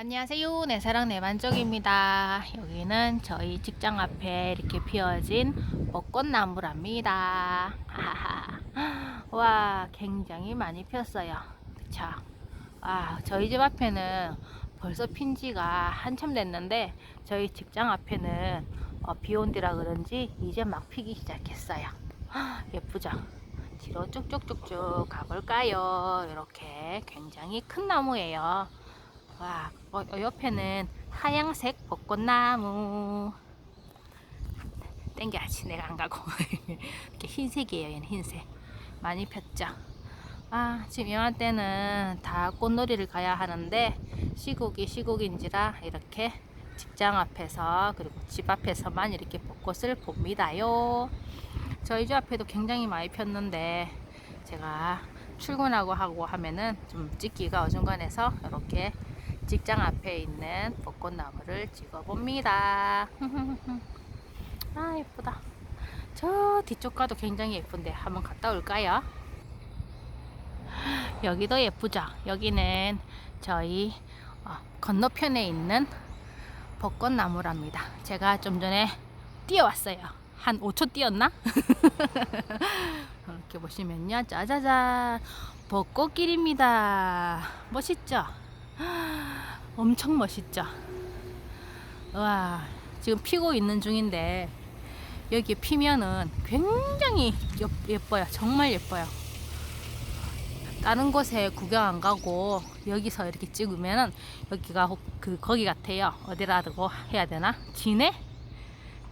안녕하세요. 내 사랑 내 만족입니다. 여기는 저희 직장 앞에 이렇게 피어진 벚꽃나무랍니다. 와, 굉장히 많이 폈어요. 그쵸? 아, 저희 집 앞에는 벌써 핀 지가 한참 됐는데 저희 직장 앞에는 어, 비온 뒤라 그런지 이제 막 피기 시작했어요. 아, 예쁘죠? 뒤로 쭉쭉쭉쭉 가볼까요? 이렇게 굉장히 큰 나무예요. 와, 어, 어, 옆에는 하양색 벚꽃나무. 땡겨야지, 내가 안 가고. 이렇게 흰색이에요, 얘는 흰색. 많이 폈죠. 아, 지금 이맘때는 다 꽃놀이를 가야 하는데, 시국이 시국인지라 이렇게 직장 앞에서, 그리고 집 앞에서만 이렇게 벚꽃을 봅니다요. 저희 집 앞에도 굉장히 많이 폈는데, 제가 출근하고 하고 하면은 좀 찍기가 어중간해서 이렇게 직장 앞에 있는 벚꽃나무를 찍어봅니다. 아 예쁘다. 저 뒤쪽 가도 굉장히 예쁜데 한번 갔다 올까요? 여기도 예쁘죠? 여기는 저희 어, 건너편에 있는 벚꽃나무랍니다. 제가 좀 전에 뛰어왔어요. 한 5초 뛰었나? 이렇게 보시면요. 짜자잔. 벚꽃길입니다. 멋있죠? 엄청 멋있죠? 와, 지금 피고 있는 중인데, 여기 피면은 굉장히 예- 예뻐요. 정말 예뻐요. 다른 곳에 구경 안 가고 여기서 이렇게 찍으면은 여기가 혹- 그 거기 같아요. 어디라고 해야 되나? 진해?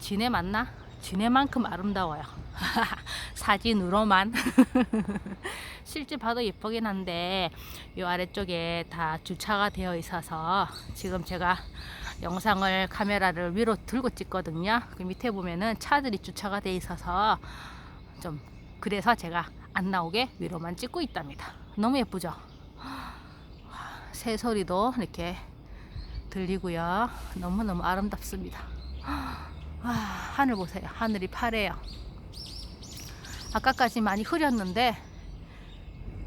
진해 맞나? 진해만큼 아름다워요. 사진으로만. 실제 봐도 예쁘긴 한데 이 아래쪽에 다 주차가 되어 있어서 지금 제가 영상을 카메라를 위로 들고 찍거든요. 그 밑에 보면은 차들이 주차가 되어 있어서 좀 그래서 제가 안 나오게 위로만 찍고 있답니다. 너무 예쁘죠? 새 소리도 이렇게 들리고요. 너무너무 아름답습니다. 와, 하늘 보세요. 하늘이 파래요. 아까까지 많이 흐렸는데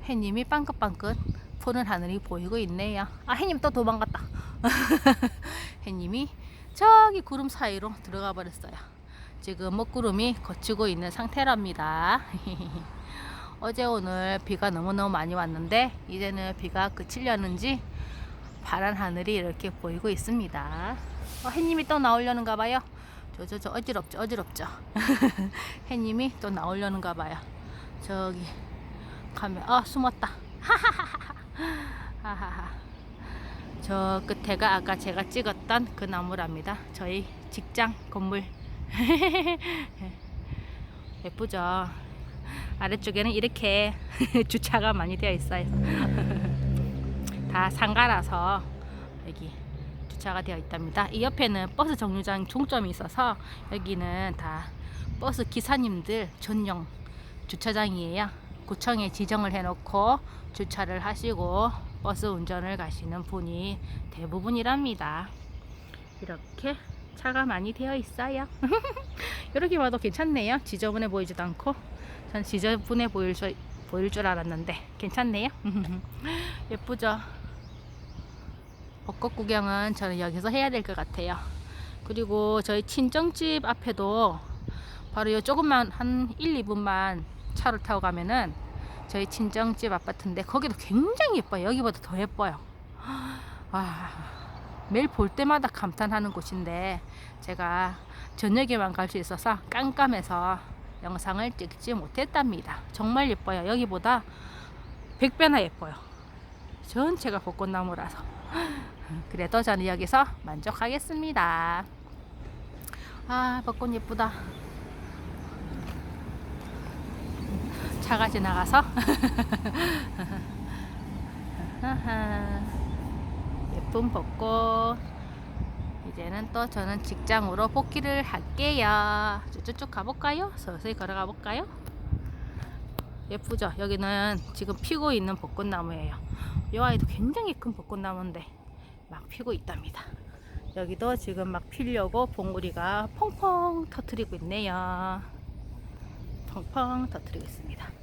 해님이 빵긋빵긋 푸른 하늘이 보이고 있네요. 아, 해님 또 도망갔다. 해님이 저기 구름 사이로 들어가 버렸어요. 지금 먹구름이 거치고 있는 상태랍니다. 어제 오늘 비가 너무너무 많이 왔는데 이제는 비가 그치려는지 파란 하늘이 이렇게 보이고 있습니다. 어, 해님이 또 나오려는가 봐요. 저 저 저 어지럽죠 어지럽죠. 해님이 또 나오려는가 봐요. 저기 가면 아 숨었다. 저 끝에가 아까 제가 찍었던 그 나무랍니다. 저희 직장 건물. 예쁘죠? 아래쪽에는 이렇게 주차가 많이 되어 있어요. 다 상가라서 여기 주차가 되어 있답니다. 이 옆에는 버스 정류장 종점이 있어서 여기는 다 버스 기사님들 전용 주차장이에요. 구청에 지정을 해놓고 주차를 하시고 버스 운전을 가시는 분이 대부분이랍니다. 이렇게 차가 많이 되어 있어요. 이렇게 봐도 괜찮네요. 지저분해 보이지도 않고 전 지저분해 보일 줄, 보일 줄 알았는데 괜찮네요. 예쁘죠? 벚꽃 구경은 저는 여기서 해야 될 것 같아요. 그리고 저희 친정집 앞에도 바로 요 조금만 한 1, 2분만 차를 타고 가면은 저희 친정집 아파트인데 거기도 굉장히 예뻐요. 여기보다 더 예뻐요. 와, 매일 볼 때마다 감탄하는 곳인데 제가 저녁에만 갈 수 있어서 깜깜해서 영상을 찍지 못했답니다. 정말 예뻐요. 여기보다 100배나 예뻐요. 전체가 벚꽃나무라서. 그래도 저는 여기서 만족하겠습니다. 아, 벚꽃 예쁘다. 차가 지나가서. 예쁜 벚꽃 이제는 또 저는 직장으로 복귀를 할게요 쭉쭉 가볼까요? 서서히 걸어가 볼까요? 예쁘죠? 여기는 지금 피고 있는 벚꽃나무예요 이 아이도 굉장히 큰 벚꽃나무인데 막 피고 있답니다 여기도 지금 막 피려고 봉우리가 펑펑 터트리고 있네요 펑펑 터트리고 있습니다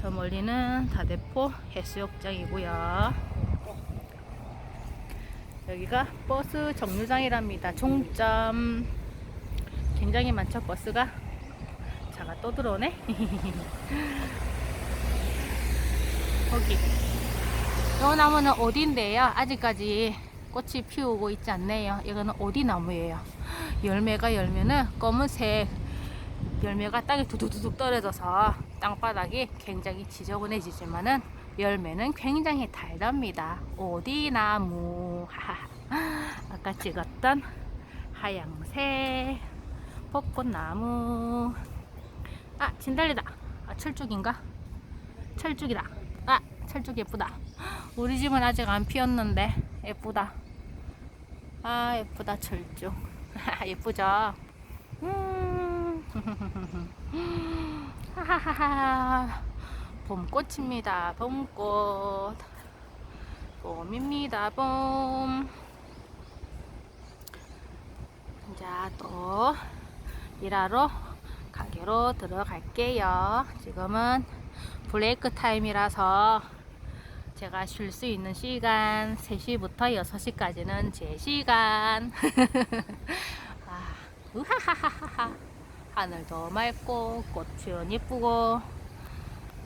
저 멀리는 다대포 해수욕장이고요 여기가 버스 정류장이랍니다. 종점. 굉장히 많죠, 버스가. 차가 또 들어오네. 거기. 이 나무는 어디인데요? 아직까지 꽃이 피우고 있지 않네요. 이거는 어디 나무예요? 열매가 열면은 검은색 열매가 땅에 두둑두둑 떨어져서 땅바닥이 굉장히 지저분해지지만은 열매는 굉장히 달답니다. 어디 나무? 아까 찍었던 하양새 벚꽃나무 아 진달래다 아 철쭉인가? 철쭉이다 아 철쭉 예쁘다 우리 집은 아직 안 피었는데 예쁘다 아 예쁘다 철쭉 예쁘죠? 음 하하하하 봄꽃입니다 봄꽃 봄입니다 봄 자, 또 일하러 가게로 들어갈게요. 지금은 브레이크 타임이라서 제가 쉴 수 있는 시간 3시부터 6시까지는 제 시간. 아, 우하하하하. 하늘도 맑고 꽃은 예쁘고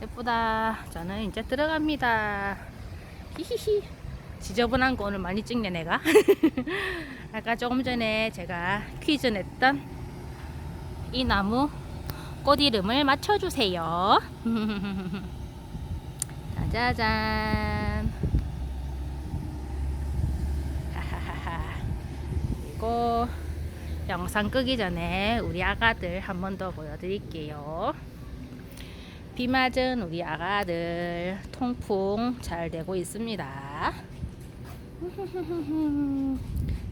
예쁘다. 저는 이제 들어갑니다. 히히히. 지저분한 거 오늘 많이 찍네 내가. 아까 조금 전에 제가 퀴즈 냈던 이 나무 꽃 이름을 맞춰주세요. 하하하하. 그리고 영상 끄기 전에 우리 아가들 한 번 더 보여드릴게요. 비 맞은 우리 아가들 통풍 잘 되고 있습니다.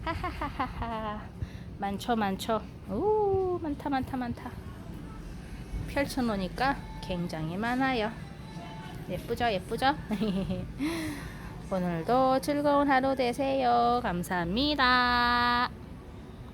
하하하하하. 많죠 많죠? 오 많다 많다 많다. 펼쳐 놓으니까 굉장히 많아요. 예쁘죠 예쁘죠? 오늘도 즐거운 하루 되세요. 감사합니다